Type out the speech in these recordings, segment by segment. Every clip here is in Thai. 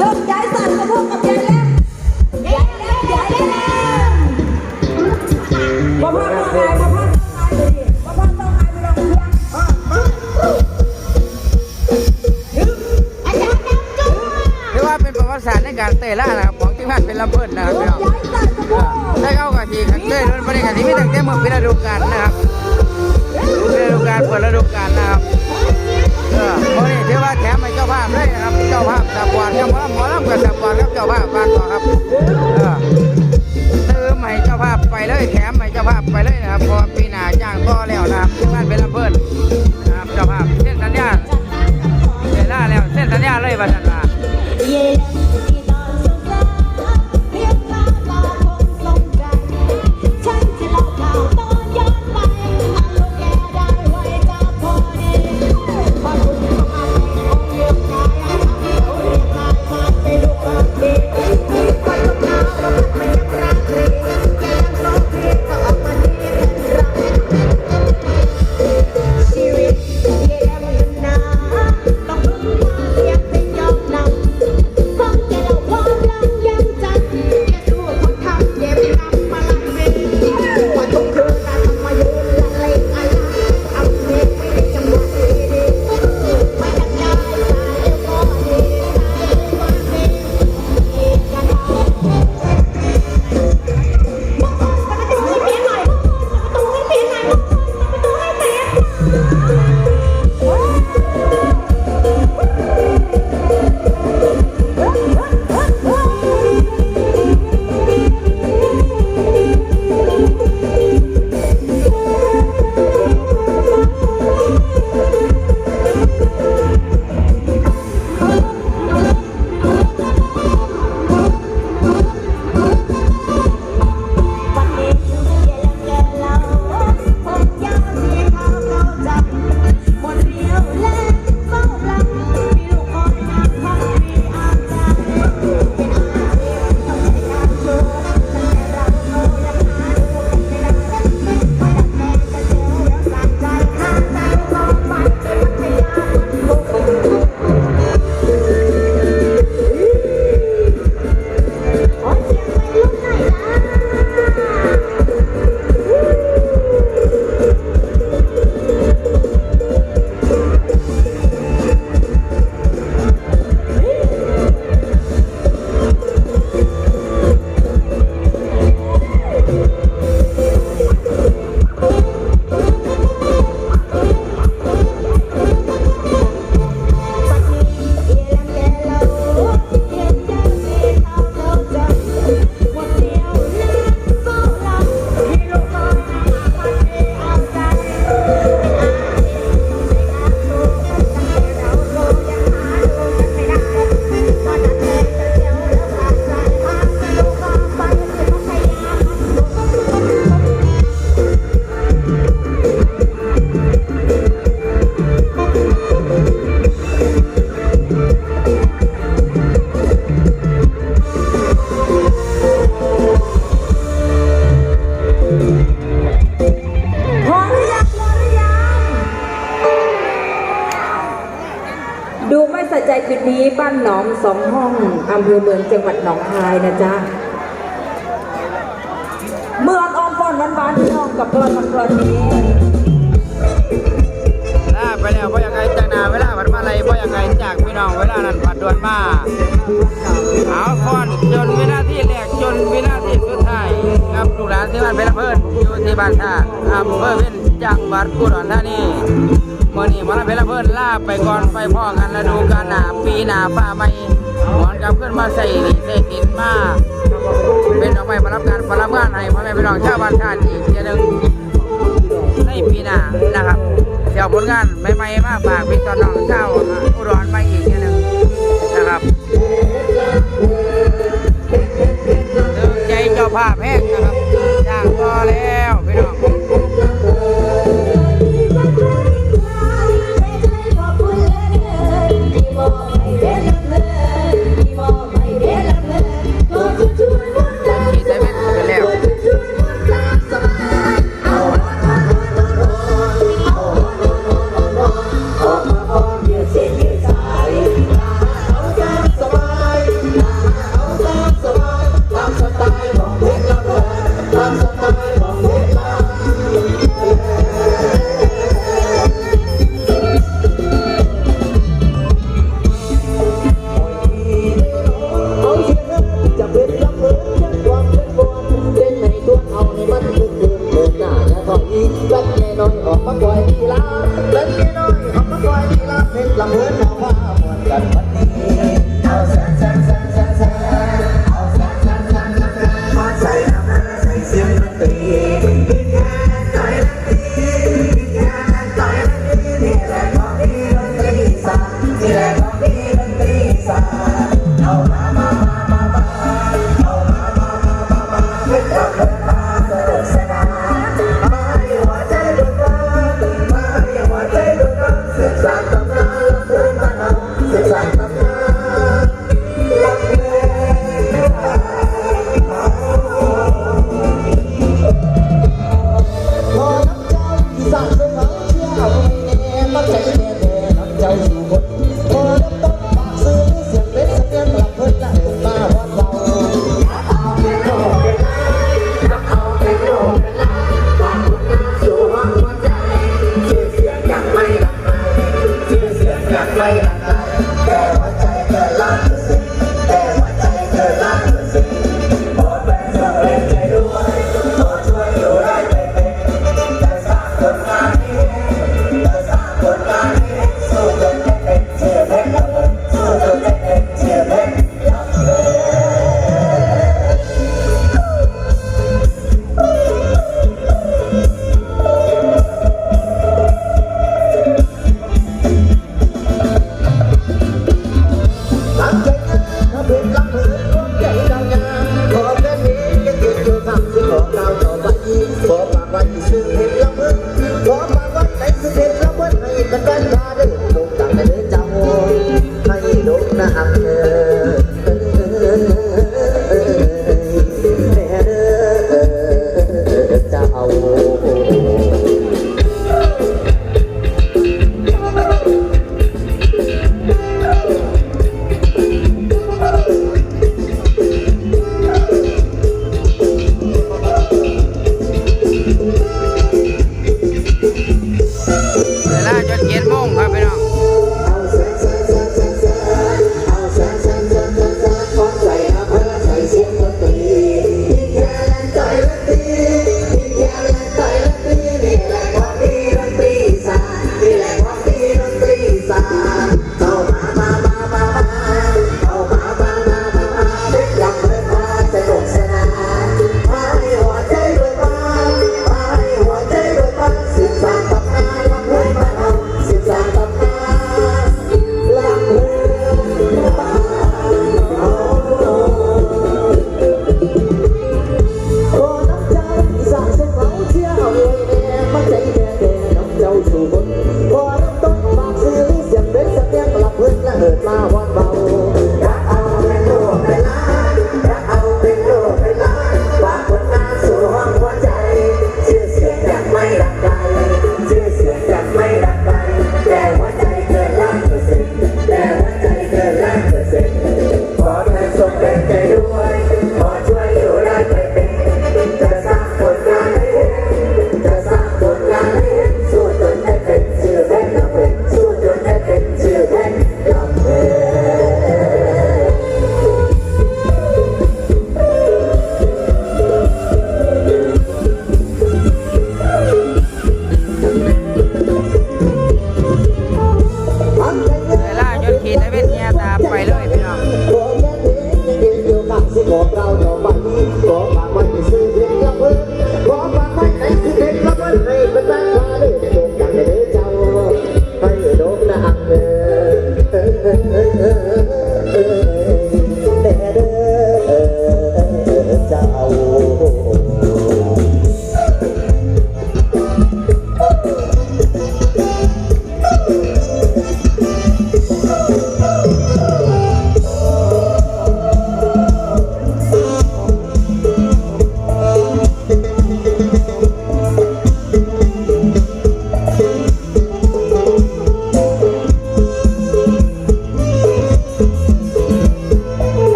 ยกย้ายสั่นกระพวกกบยายแหลมยายแหลมยายแหลมบ่พังต้องหายบ่พัต้องหายเดิบ่พังต้องหายไปลองเพียงอะมาอาจารย์จุ๊บเรียกว่าเป็นประวัติาร์ในการเตะล่านะครับของที่ผ่านเป็นลำพิดนะครับได้เข้ากับทีขันเตะรุ่นบริการที่ตั้งแต่เมื่อปีฤดูกาลนะครับปีฤดูกาลเปิดฤดูกาลนะครับ เออเพราะนี่ถือว่าแถมให้เจ้าภาพเลยนะครับ เจ้าภาพจับวานเจ้าภาพหมอลำกับจับวานครับเจ้าภาพบ้านต่อครับเออเติมให้เจ้าภาพไปเลยแถมให้เจ้าภาพไปเลยนะครับพอปีหน้าจ้างต่อแล้วนะครับที่บ้านเป็นลำเพิ่นนะครับเจ้าภาพเส้นสัญญาเวลาแล้วเส้นสัญญาเลยบัดนั้นว่าเย อำเภอเมืองจังหวัดหนองคายนะจ๊ะเมืองออมฟอนวันบานๆพี่น้องกับกรอนมันกรอนนี้ลาไปแล้วเพราะยังไงจากนาเวลาผัดมาอะไรเพราะยังไงจากพี่น้องเวลานั้นผัดด่วนมาเอาคอนจนวินาทีแรกจนวินาทีสุดท้ายครับลูกหลานที่บ้านเป็นเพื่อนอยู่ที่บ้านท่าอำเภอเพ็ญจังหวัดอุดรธานีเมื่อนี้มาลาเป็นเพื่อนลาไปก่อนไปพ่อกันแล้วดูกันหนาปีหนาฟ้าไม่ หอนกลับขึ้นมาใส่นี่ใส่ตินมาเป็นดอกไม้ประรับการประรับงานให้พ่อแม่พี่น้องชาวบ้านท่าอีกเทียหนึงในปีหน้านะครับเดี๋ยวผลงานใหม่ๆมาฝากพี่ตอนน้องเจ้าอุดรมาอีกทีหนึงนะครับดิมใจเจ้าภาพแห้งนะครับจ้างต่อแล้วพี่น้อง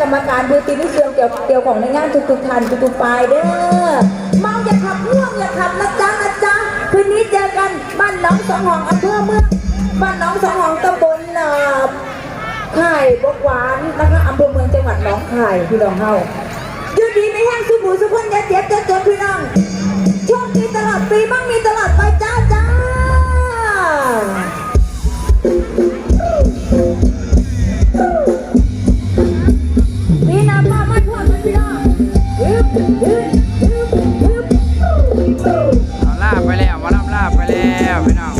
กรรมการดูตีนิเชียงเกี่ยวเกี่ยวของในงานทุกๆท่านทุกๆฝ่ายเด้อเมาอย่าขับง่วงอย่าขับนะจ๊ะนะจ๊ะคืนนี้เจอกันบ้านน้องสองหองอำเภอเมืองบ้านน้องสองหองตำบลเอ่อข่ายบกหวานนะคะอำเภอเมืองจังหวัดหนองคายพี่น้องเฮาอยู่ดีไม่แห้งสุบูสุขนอย่าเจ็บจะจนพี่น้องโชคดีตลอดปีมั่งมีตลอดไปจ้าจ้าพี่ ล่าไปแล้วมาลำล่าไปแล้วพี่น้อง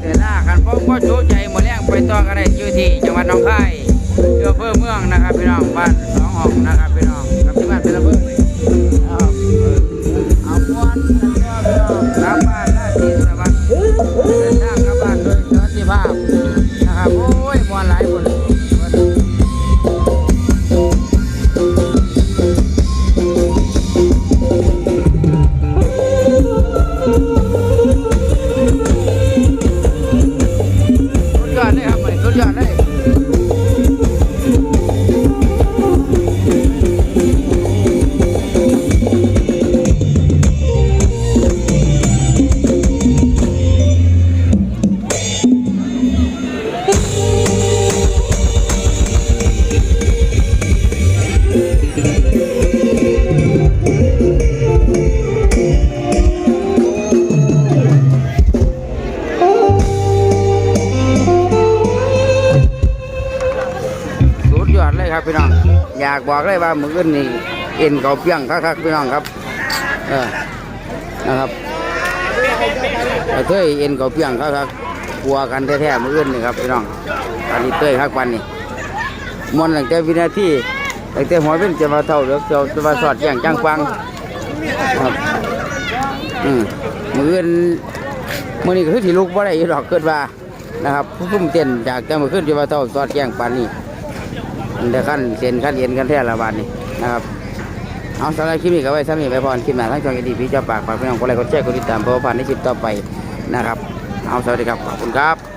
แต่ล่ากันพบก็ชูใจหมดแรงไปต่อกันได้อยู่ที่จังหวัดหนองคายเพื่อเพิ่มเมืองนะครับพี่น้องบ้านสองห้องนะครับพี่น้อง พี่น้อง อยากบอกเลยว่ามืออื่นนี่เอ็นเขาเพียงคักๆพี่น้องครับ เออ นะครับเต้ยเอ็นเขาเพียงคักๆกลัวกันแท้ๆมืออื่นนี่ครับพี่น้องอันนี้เต้ยคักปันนี่มวนตั้งแต่วินาทีตั้งแต่หัวเป็นจะมาเท่าเดือกเจ้าจะมาสอดแย่งจังฟังครับ อืมมืออื่นมือนี้ก็คือที่ลูกบ่ได้ดอกเกิดว่านะครับผู้ซุ่มเต้นจากแต่มือขึ้นจะมาเท่าสอดแย่งปันนี่ มันจะขั้นเซนขั้นเย็นขั้นแท้ละบาทนี่นะครับเอาสำหรับคลิปนี้ก็ไว้สำหรับไปพรคลิปหน้าทั้งช่องเอดีพี่เจ้าปากฝากพี่น้องกดไรค์กดแชร์คนติดตามเพื่อผ่านในคลิปต่อไปนะครับ เอาสวัสดีครับขอบคุณครับ